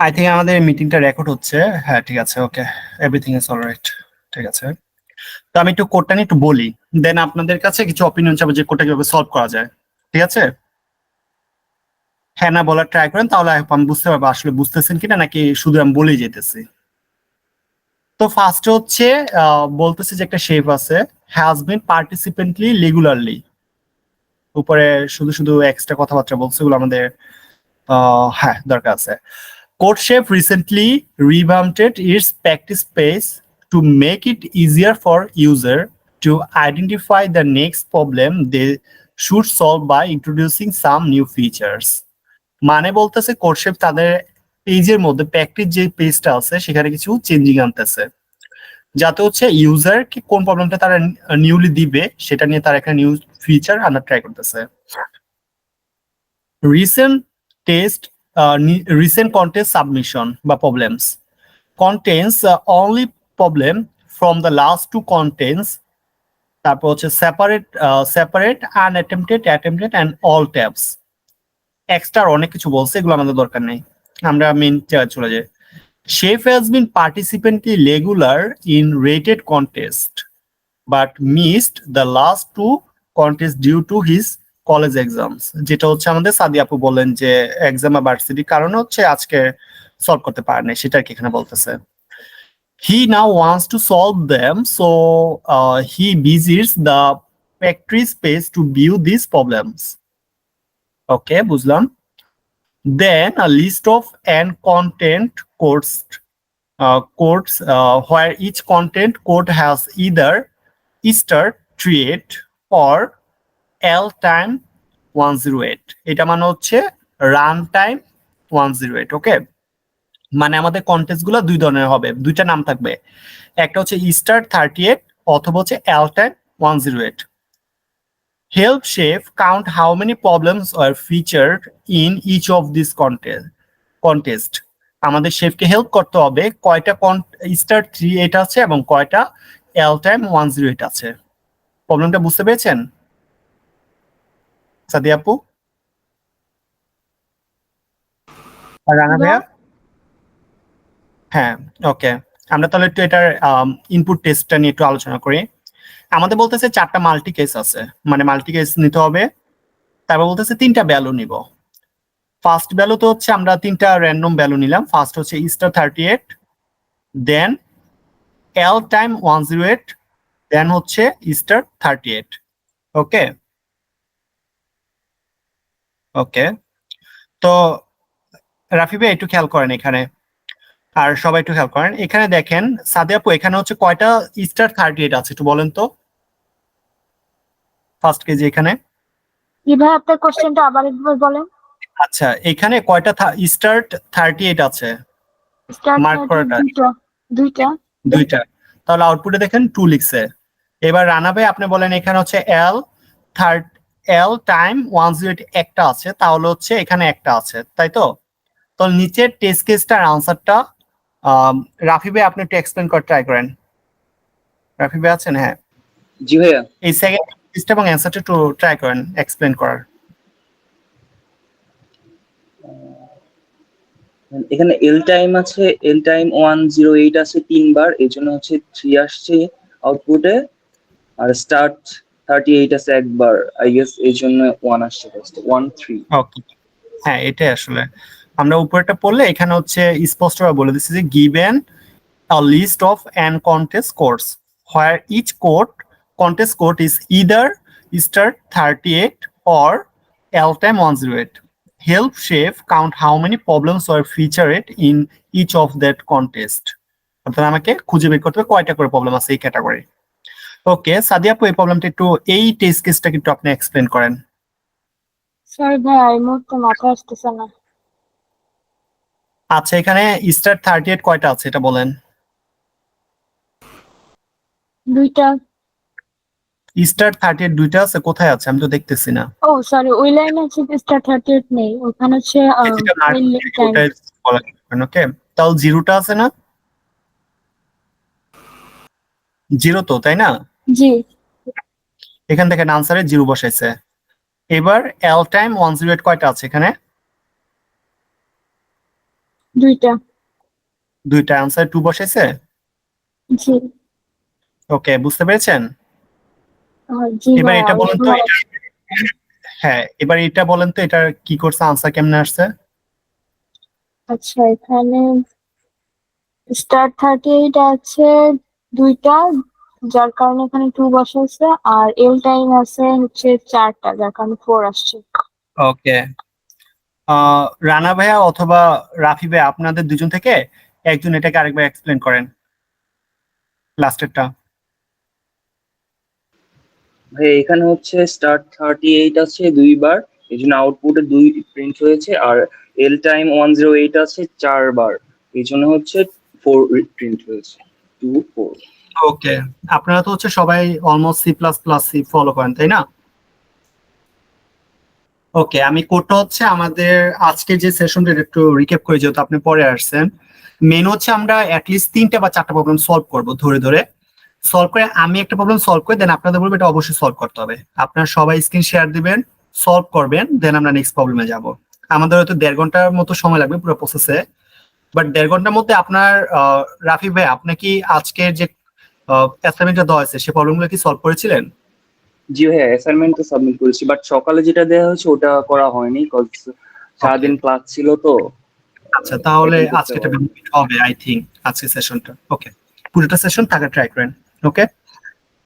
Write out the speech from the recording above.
I think আমাদের মিটিংটা record হচ্ছে। হ্যাঁ ঠিক আছে ওকে এভরিথিং ইজ অলরাইট ঠিক আছে। তো আমি একটু কোডটা নিয়ে একটু বলি। দেন আপনাদের কাছে কিছু অপিনিয়ন চাবো যে কোডটা কীভাবে সলভ করা যায়, ঠিক আছে? হ্যাঁ না বলার ট্রাই করেন, তাহলে আমি বুঝতে পারব আসলে বুঝতেছেন কিনা, নাকি শুধু আমি বলেই যেতেছি। তো ফার্স্ট হচ্ছে বলতেছে যে একটা শেপ আছে হ্যাজ বিন পার্টিসিপেন্টলি রেগুলারলি উপরে শুধু শুধু এক্সট্রা কথাবার্তা বলছে, এগুলো আমাদের হ্যাঁ দরকার আছে। Chef recently revamped its practice space to make it easier for user to identify the next problem they should solve by introducing some new features. মানে বলতেছে কোর্সেপ তাদের পেজের মধ্যে প্র্যাকটিস যে পেজটা আছে, সেখানে কিছু চেঞ্জিং আনতেছে। যাতে হচ্ছে ইউজার কি কোন প্রবলেমটা তারা নিউলি দিবে, সেটা নিয়ে তারা একটা নিউ ফিচার আনার ট্রাই করতেছে। Recent test recent contest submission বা problems contains only problem from the last two contents, তারপর হচ্ছে separate separate unattempted attempted and all tabs extra অনেক কিছু বলছে, এগুলো আমাদের দরকার নেই। আমরা মেন চলে যাই। Chef has been participating regular in rated contest but missed the last two contest due to his college exam যেটা হচ্ছে আমাদের সাদি আপু বলেন যে এক্সাম ভার্সিটি কারণ হচ্ছে আজকে সলভ করতে পারে না সেটা কি এখানে বলতেছে। He now wants to solve them so he visits the factory space to view this problems okay বুঝলাম। Then a list of N contest codes codes where each contest code has either start thirty eight or create or l time 108 এটা মানে হচ্ছে run time 108 ওকে মানে আমাদের কন্টেস্টগুলো দুই ধরনের হবে, দুইটা নাম থাকবে। একটা হচ্ছে স্টার থার্টি এইট অথবা হচ্ছে L all time one zero eight help chef count how many problems are feature in each of this contest contest আমাদের শেফকে হেল্প করতে হবে, কয়টা স্টার থ্রি এইট আছে এবং কয়টা L time one zero eight আছে। প্রবলেমটা বুঝতে পেরেছেন? সাদি আপু? রানা ভাইয়া? হ্যাঁ ওকে আমরা তাহলে একটু এটার ইনপুট টেস্টটা নিয়ে একটু আলোচনা করি। আমাদের বলতেছে চারটা মাল্টি কেস আছে। মানে মাল্টি কেস নিতে হবে। তারপর বলতেছে তিনটা ভ্যালু নিব। ফার্স্ট ভ্যালু তো হচ্ছে আমরা তিনটা র্যান্ডম ভ্যালু নিলাম। ফার্স্ট হচ্ছে star thirty eight then L time one zero eight then হচ্ছে star thirty eight okay okay তো রাফি ভাই একটু খেয়াল করেন এখানে। আর সবাই একটু খেয়াল করেন। এখানে দেখেন সাদে আপু এখানে হচ্ছে কয়টা স্টার থার্টি এইট আছে একটু বলেন তো। ফার্স্ট কেজি এখানে। ভাই আপনার কোশ্চেনটা আবার একবার বলেন। আচ্ছা এখানে কয়টা স্টার থার্টি এইট আছে? Mark করাটা। দুইটা দুইটা। দুইটা। তাহলে আউটপুটে দেখেন টু লিখছে। এবার রানা ভাই আপনি বলেন এখানে হচ্ছে L third L time one zero একটা আছে তাহলে হচ্ছে এখানে একটা আছে তাই তো? তো নিচের টেস্ট কেসটার আনসারটা রাফি ভাই আপনি একটু এক্সপ্লেন করে ট্রাই করেন। রাফি ভাই আছেন? হ্যাঁ। জি ভাইয়া। এই সেকেন্ড টেস্ট এবং অ্যান্সারটা একটু ট্রাই করেন এক্সপ্লেন করার। এখানে এল টাইম আছে L time one zero eight আছে তিনবার এই জন্য হচ্ছে থ্রি আসছে আউটপুটে আর স্টার্ট 38 আছে একবার আই গেস এই জন্য 1 আসছে ফার্স্ট 1 3 ওকে হ্যাঁ এটা আসলে। আমরা উপরেটা পড়লে এখানে হচ্ছে স্পষ্ট বলে দিছে যে given list of N contest course where each court contest court is either start 38 or L time 108 help chef count how many problems are featured in each of that contest অর্থাৎ আমাকে খুঁজে বের করতে হবে কয়টা করে প্রবলেম আছে এই ক্যাটাগরি ওকে সাদিয়া আপু এই প্রবলেমটা একটু এই টেস্ট কেসটা একটু আপনি এক্সপ্লেন করেন। সরি ভাই মুহূর্তে মাথায় আসতেছে না। আচ্ছা এখানে স্টার থার্টি এইট কয়টা আছে এটা বলেন। দুইটা। স্টার থার্টি এইট দুইটা আছে কোথায় আছে? আমি তো দেখতেছি না। ও সরি ওই লাইনে আছে স্টার থার্টি এইট নেই ওখানে হচ্ছে যাবে, ওকে তাহলে জিরোটা আছে না? জিরো তো তাই না? জি। এখান থেকে আনসারে জিরো বসাইছে। এবার L time one zero eight কয়টা আছে এখানে? দুইটা। দুইটা আনসার টু বসেছে জি। ওকে বুঝতে পেরেছেন? এবার এটা বলেন তো হ্যাঁ এবার এটা বলেন তো এটা কি করছে আনসার কেমনে আসছে? আচ্ছা এখানে স্টার থার্টি এইট আছে দুইটা যার কারণে এখানে টু বসাইছে আর এল টাইম আছে হচ্ছে চারটা যার কারণে ফোর আসছে। ওকে রানা ভাইয়া অথবা রাফি ভাইয়া আপনাদের দুজন থেকে একজন এটাকে আরেকবার এক্সপ্লেন করেন। লাস্টেরটা ভাই এখানে হচ্ছে স্টার্ট থার্টি এইট আছে দুইবার এই জন্য আউটপুটে দুই প্রিন্ট হয়েছে আর L time one zero eight আছে চারবার এই জন্য হচ্ছে ফোর প্রিন্ট হয়েছে টু ফোর ওকে। আপনারা তো হচ্ছে সবাই almost C plus plus C follow করেন, তাই না? ওকে, আমি কোডটা হচ্ছে আমাদের আজকে যে সেশনটা একটু রিক্যাপ করে যেহেতু আপনি পরে আসছেন। মেন হচ্ছে আমরা অ্যাটলিস্ট তিনটা বা চারটা প্রবলেম সলভ করব ধরে ধরে। সলভ করে আমি একটা প্রবলেম সলভ করে দেন আপনাদের বলব এটা অবশ্যই সলভ করতে হবে। আপনারা সবাই স্ক্রিন শেয়ার দিবেন সলভ করবেন দেন আমরা নেক্সট প্রবলেমে যাব। আমাদের হয়তো দেড় ঘণ্টার মতো সময় লাগবে পুরো প্রসেসে বাট দেড় ঘণ্টার মধ্যে আপনার রাফি ভাই, আপনি কি আজকের যে অ্যাসাইনমেন্টটা দেওয়া হয়েছে সে প্রবলেমগুলো কি সলভ করেছিলেন? জি হ্যাঁ অ্যাসাইনমেন্ট তো সাবমিট করেছি বাট সকালে যেটা দেওয়া হয়েছে ওটা করা হয়নি কজ সারাদিন ক্লাস ছিল তো। আচ্ছা তাহলে আজকে এটা হবে আই থিঙ্ক আজকে সেশনটা ওকে পুরোটা সেশন থাকা ট্রাই করেন ওকে